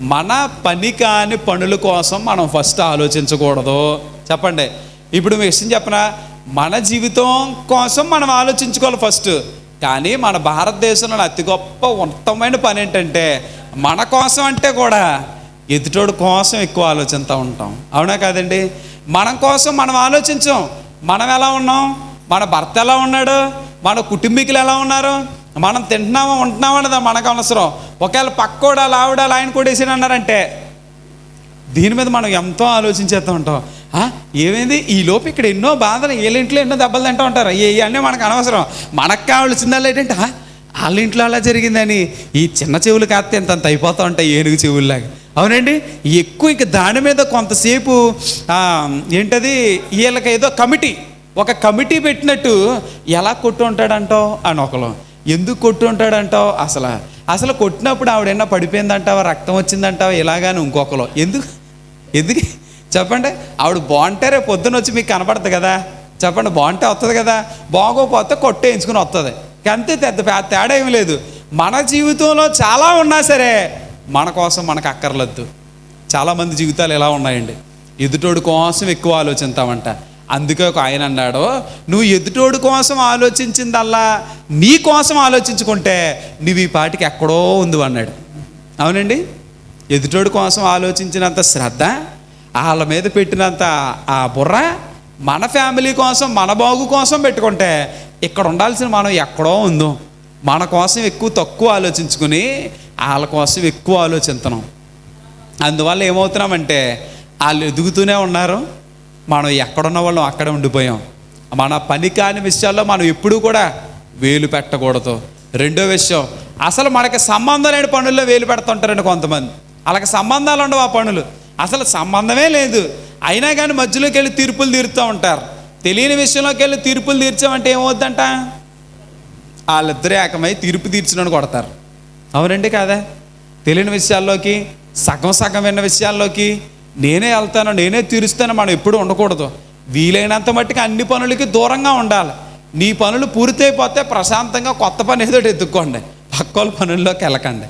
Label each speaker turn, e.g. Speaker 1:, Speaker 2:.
Speaker 1: మన పని కాని పనుల కోసం మనం ఫస్ట్ ఆలోచించకూడదు. చెప్పండి. ఇప్పుడు మీకు విషయం చెప్పనా? మన జీవితం కోసం మనం ఆలోచించుకోవాలి ఫస్ట్ కానీ మన భారతదేశంలో అతి గొప్ప ఉత్తమమైన పని ఏంటంటే మన కోసం అంటే కూడా ఎదుటోడు కోసం ఎక్కువ ఆలోచిస్తూ ఉంటాం. అవునా కాదండి? మనం కోసం మనం ఆలోచించాం. మనం ఎలా ఉన్నాం? మన భర్త ఎలా ఉన్నాడు? మన కుటుంబీకులు ఎలా ఉన్నారు? మనం తింటున్నామా ఉంటున్నామా అనేది మనకు అవసరం. ఒకవేళ పక్కోడా లావుడా ఆయన కూడా వేసాడు అన్నారంటే దీని మీద మనం ఎంతో ఆలోచించేస్తూ ఉంటాం. ఏమైంది? ఈ లోపు ఇక్కడ ఎన్నో బాధలు వీళ్ళ ఇంట్లో ఎన్నో దెబ్బలు తింటూ ఉంటారు. ఇవన్నీ మనకు అనవసరం. మనకు కావాల్సిందల్లా ఏంటంటే వాళ్ళ ఇంట్లో అలా జరిగిందని ఈ చిన్న చెవులు కాస్తే ఇంత అయిపోతూ ఉంటాయి ఏనుగు చెవుల్లాగా. అవునండి? ఎక్కువ ఇంక దాని మీద కొంతసేపు ఏంటది? వీళ్ళకి ఏదో కమిటీ ఒక కమిటీ పెట్టినట్టు ఎలా కొట్టు ఉంటాడంటావు అని ఒకళ్ళు. ఎందుకు కొట్టు ఉంటాడంటావు అసలు అసలు కొట్టినప్పుడు ఆవిడైనా పడిపోయిందంటావా? రక్తం వచ్చిందంటావా? ఇలాగాని ఇంకొకరు ఎందుకు? ఎందుకు? చెప్పండి. ఆవిడ బాగుంటే రేపు పొద్దున వచ్చి మీకు కనపడుతుంది కదా. చెప్పండి బాగుంటే వస్తుంది కదా. బాగోపోతే కొట్టేయించుకుని వస్తుంది అంతే పెద్ద పెద్ద తేడా ఏమి లేదు. మన జీవితంలో చాలా ఉన్నా సరే మన కోసం మనకు అక్కర్లేదు చాలామంది జీవితాలు ఎలా ఉన్నాయండి? ఎదుటోడు కోసం ఎక్కువ ఆలోచిస్తామంట. అందుకే ఒక ఆయన అన్నాడు నువ్వు ఎదుటోడు కోసం ఆలోచించిందల్లా నీ కోసం ఆలోచించుకుంటే నువ్వు ఈ పాటికి ఎక్కడో ఉంది అన్నాడు. అవునండి? ఎదుటోడు కోసం ఆలోచించినంత శ్రద్ధ వాళ్ళ మీద పెట్టినంత ఆ బుర్ర మన ఫ్యామిలీ కోసం మన బాగు కోసం పెట్టుకుంటే ఇక్కడ ఉండాల్సిన మనం ఎక్కడో ఉందో మన కోసం ఎక్కువ తక్కువ ఆలోచించుకుని వాళ్ళ కోసం ఎక్కువ ఆలోచిస్తున్నాం అందువల్ల ఏమవుతున్నామంటే వాళ్ళు ఎదుగుతూనే ఉన్నారు. మనం ఎక్కడున్న వాళ్ళం అక్కడే ఉండిపోయాం. మన పని కాని విషయాల్లో మనం ఎప్పుడూ కూడా వేలు పెట్టకూడదు. రెండో విషయం అసలు మనకి సంబంధం లేని పనుల్లో వేలు పెడుతుంటారండి కొంతమంది. వాళ్ళకి సంబంధాలు ఉండవు ఆ పనులు. అసలు సంబంధమే లేదు. అయినా కానీ మధ్యలోకి వెళ్ళి తీర్పులు తీరుతూ ఉంటారు. తెలియని విషయంలోకి వెళ్ళి తీర్పులు తీర్చామంటే ఏమవుద్దంట? వాళ్ళిద్దరే ఏకమై తీర్పు తీర్చినని కొడతారు. అవునండి కాదా? తెలియని విషయాల్లోకి సగం సగం విన్న విషయాల్లోకి నేనే వెళ్తాను నేనే తీరుస్తాను మనం ఎప్పుడు ఉండకూడదు. వీలైనంత మట్టుకు అన్ని పనులకి దూరంగా ఉండాలి. నీ పనులు పూర్తయిపోతే ప్రశాంతంగా కొత్త పని ఏదో ఎత్తుక్కోండి. పక్కల పనుల్లోకి వెళ్ళకండి.